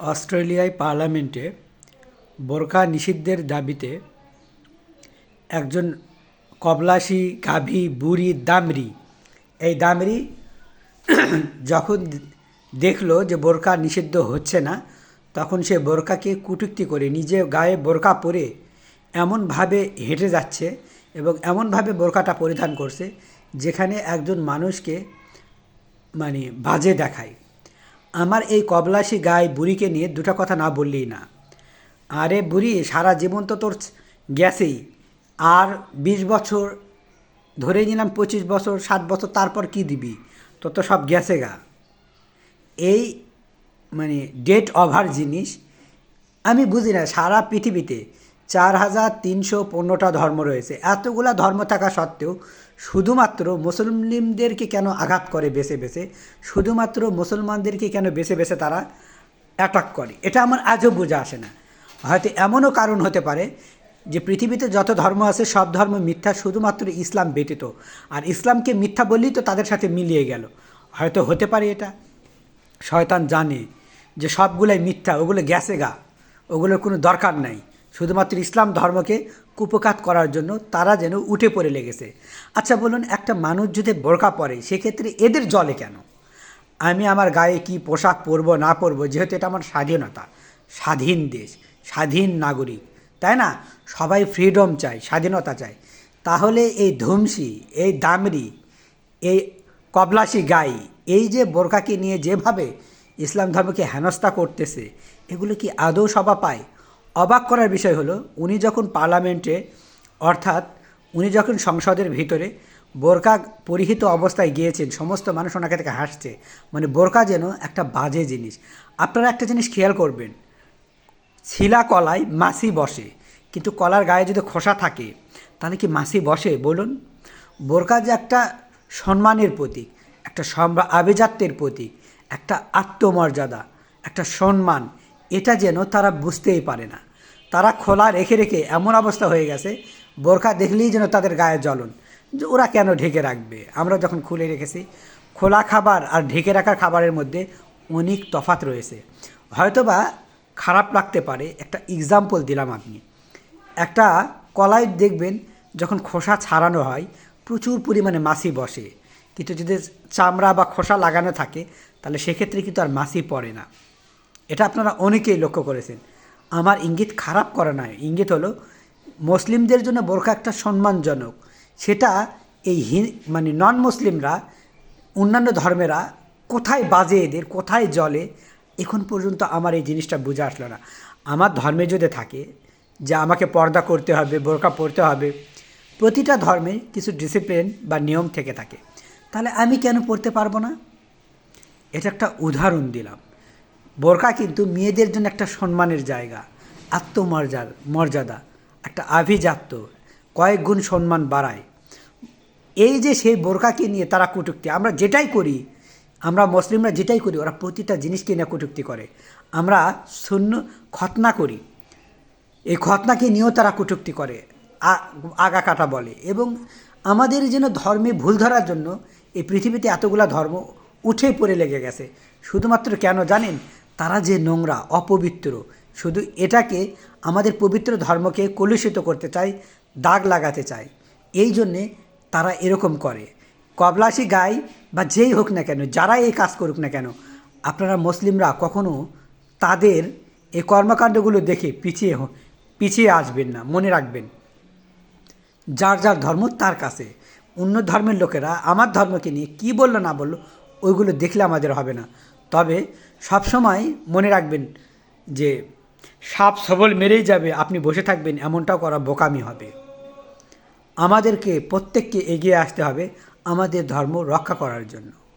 অস্ট্রেলিয়ায় পার্লামেন্টে বোরকা নিষিদ্ধের দাবিতে একজন কবলাসি গাভী বুড়ি দামরি এই দামরি যখন দেখল যে বোরকা নিষিদ্ধ হচ্ছে না, তখন সে বোরকাকে কুটুক্তি করে নিজে গায়ে বোরকা পরে এমনভাবে হেঁটে যাচ্ছে এবং এমনভাবে বোরকাটা পরিধান করছে যেখানে একজন মানুষকে মানে বাজে দেখায়। আমার এই কবলাসি গায়ে বুড়িকে নিয়ে দুটো কথা না বললেই না। আরে বুড়ি, সারা জীবন তো তোর গেছেই। আর বিশ বছর ধরে নিলাম, পঁচিশ বছর, ষাট বছর, তারপর কি দিবি? তোর তো সব গেছে গা। এই মানে ডেট ওভার জিনিস, আমি বুঝি না, সারা পৃথিবীতে চার হাজার তিনশো পনেরোটা ধর্ম রয়েছে। এতগুলা ধর্ম থাকা সত্ত্বেও শুধুমাত্র মুসলিমদেরকে কেন আঘাত করে বেছে বেছে? শুধুমাত্র মুসলমানদেরকে কেন বেছে বেছে তারা অ্যাটাক করে? এটা আমার আজও বোঝা আসে না। হয়তো এমনও কারণ হতে পারে যে পৃথিবীতে যত ধর্ম আছে, সব ধর্ম মিথ্যা, শুধুমাত্র ইসলাম ব্যতীত। আর ইসলামকে মিথ্যা বললেই তো তাদের সাথে মিলিয়ে গেল। হয়তো হতে পারে এটা। শয়তান জানে যে সবগুলোই মিথ্যা, ওগুলো গ্যাসে গা। ওগুলোর কোনো দরকার নাই। শুধুমাত্র ইসলাম ধর্মকে কুপকাত করার জন্য তারা যেন উঠে পড়ে লেগেছে। আচ্ছা বলুন, একটা মানুষ যদি বোরকা পরে, সেক্ষেত্রে এদের জলে কেন? আমি আমার গায়ে কি পোশাক পরবো, না পরবো, যেহেতু এটা আমার স্বাধীনতা। স্বাধীন দেশ, স্বাধীন নাগরিক, তাই না? সবাই ফ্রিডম চায়, স্বাধীনতা চায়। তাহলে এই ধুমসি, এই দামরি এই কবলাসি গাই, এই যে বোরকাকে নিয়ে যেভাবে ইসলাম ধর্মকে হেনস্থা করতেছে, এগুলো কি আদৌ সভা পায়? অবাক করার বিষয় হলো, উনি যখন পার্লামেন্টে, অর্থাৎ উনি যখন সংসদের ভিতরে বোরকা পরিহিত অবস্থায় গিয়েছেন, সমস্ত মানুষ ওনাকে থেকে হাসছে মানে বোরকা যেন একটা বাজে জিনিস। আপনারা একটা জিনিস খেয়াল করবেন, ছিলা কলায় মাছি বসে, কিন্তু কলার গায়ে যদি খোসা থাকে, তাহলে কি মাছি বসে? বলুন। বোরকা যে একটা সম্মানের প্রতীক, একটা সম্রা, আভিজাত্যের প্রতীক, একটা আত্মমর্যাদা, একটা সম্মান এটা যেন তারা বুঝতেই পারে না। তারা খোলা রেখে রেখে এমন অবস্থা হয়ে গেছে, বোরখা দেখলেই যেন তাদের গায়ে জ্বলন, যে ওরা কেন ঢেকে রাখবে? আমরা যখন খুলে রেখেছি, খোলা খাবার আর ঢেকে রাখার খাবারের মধ্যে অনেক তফাত রয়েছে। হয়তোবা খারাপ লাগতে পারে, একটা এক্সাম্পল দিলাম আপনি একটা কলাই দেখবেন যখন খোসা ছাড়ানো হয়, প্রচুর পরিমাণে মাছি বসে। কিন্তু যদি চামড়া বা খোসা লাগানো থাকে, তাহলে সেক্ষেত্রে কিন্তু আর মাছি পড়ে না। এটা আপনারা অনেকেই লক্ষ্য করেছেন। আমার ইঙ্গিত খারাপ করা নয় ইঙ্গিত হলো, মুসলিমদের জন্য বোরখা একটা সম্মানজনক। সেটা এই মানে নন মুসলিমরা অন্যান্য ধর্মেরা কোথায় বাজে এদের, কোথায় জলে এখন পর্যন্ত আমার এই জিনিসটা বুঝে আসলো না। আমার ধর্মে যদি থাকে, যে আমাকে পর্দা করতে হবে বোরকা পরতে হবে, প্রতিটা ধর্মে কিছু ডিসিপ্লিন বা নিয়ম থেকে থাকে। তাহলে আমি কেন পড়তে পারব না? এটা একটা উদাহরণ দিলাম। বোরকা কিন্তু মেয়েদের জন্য একটা সম্মানের জায়গা, আত্মমর্যাদা, মর্যাদা, একটা আভিজাত্য, কয়েক গুণ সম্মান বাড়ায়। এই যে সেই বোরকাকে নিয়ে তারা কটুক্তি, আমরা যেটাই করি, আমরা মুসলিমরা যেটাই করি, ওরা প্রতিটা জিনিসকে নিয়ে কটুক্তি করে। আমরা শূন্য খতনা করি, এই খতনাকে নিয়েও তারা কটুক্তি করে আগা কাটা বলে। এবং আমাদের যেন ধর্মে ভুল ধরার জন্য এই পৃথিবীতে এতগুলা ধর্ম উঠে পড়ে লেগে গেছে। শুধুমাত্র কেন জানেন? তারা যে নোংরা, অপবিত্র, শুধু এটাকে আমাদের পবিত্র ধর্মকে কলুষিত করতে চায়, দাগ লাগাতে চায়, এই জন্যে তারা এরকম করে। কবলাসি গাই বা যেই হোক না কেন, যারাই এই কাজ করুক না কেন, আপনারা মুসলিমরা কখনো তাদের এই কর্মকাণ্ডগুলো দেখে পিছিয়ে পিছিয়ে আসবেন না, মনে রাখবেন। যার যার ধর্ম তার কাছে। অন্য ধর্মের লোকেরা আমার ধর্মকে নিয়ে কী বলল না বলল, ওইগুলো দেখলে আমাদের হবে না। তবে সবসময় মনে রাখবেন যে সাপ সবল মেরেই যাবে, আপনি বসে থাকবেন, এমনটাও করা বোকামি হবে। আমাদেরকে প্রত্যেককে এগিয়ে আসতে হবে আমাদের ধর্ম রক্ষা করার জন্য।